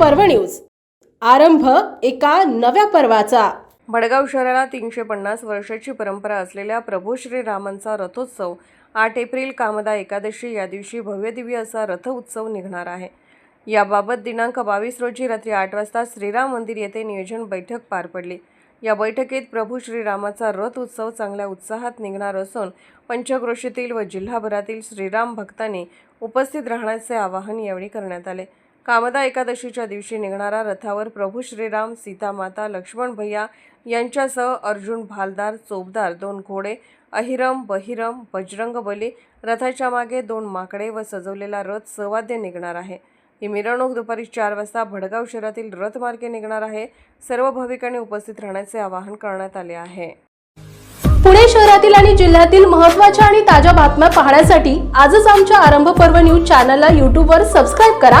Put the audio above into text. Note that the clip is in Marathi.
पर्व न्यूज. आरंभ एका नव्या पर्वाचा. भडगाव शहराला तीनशे पन्नास वर्षाची परंपरा असलेल्या प्रभू श्रीरामांचा रथोत्सव आठ एप्रिल कामदा एकादशी या दिवशी भव्यदिव्य असा रथ उत्सव निघणार आहे. याबाबत दिनांक बावीस रोजी रात्री आठ वाजता श्रीराम मंदिर येथे नियोजन बैठक पार पडली. या बैठकीत प्रभू श्रीरामाचा रथ उत्सव चांगल्या उत्साहात निघणार असून पंचक्रोशीतील व जिल्हाभरातील श्रीराम भक्तांनी उपस्थित राहण्याचे आवाहन यावेळी करण्यात आले. कामदा एकादशीच्या दिवशी निघणारा रथावर प्रभू श्रीराम सीतामाता लक्ष्मण भैया यांच्यासह अर्जुन भालदार चोपदार दोन घोडे अहिरम बहिरम बजरंग बली रथाच्या मागे दोन माकडे व सजवलेला रथ सवाद्य निघणार आहे. ही मिरवणूक दुपारी चार वाजता भडगाव शहरातील रथमार्गे निघणार आहे. सर्व भाविकांनी उपस्थित राहण्याचे आवाहन करण्यात आले आहे. पुणे शहरातील आणि जिल्ह्यातील महत्त्वाच्या आणि ताज्या बातम्या पाहण्यासाठी आजच आमच्या आरंभ पर्व न्यूज चॅनलला यूट्यूबवर सबस्क्राईब करा.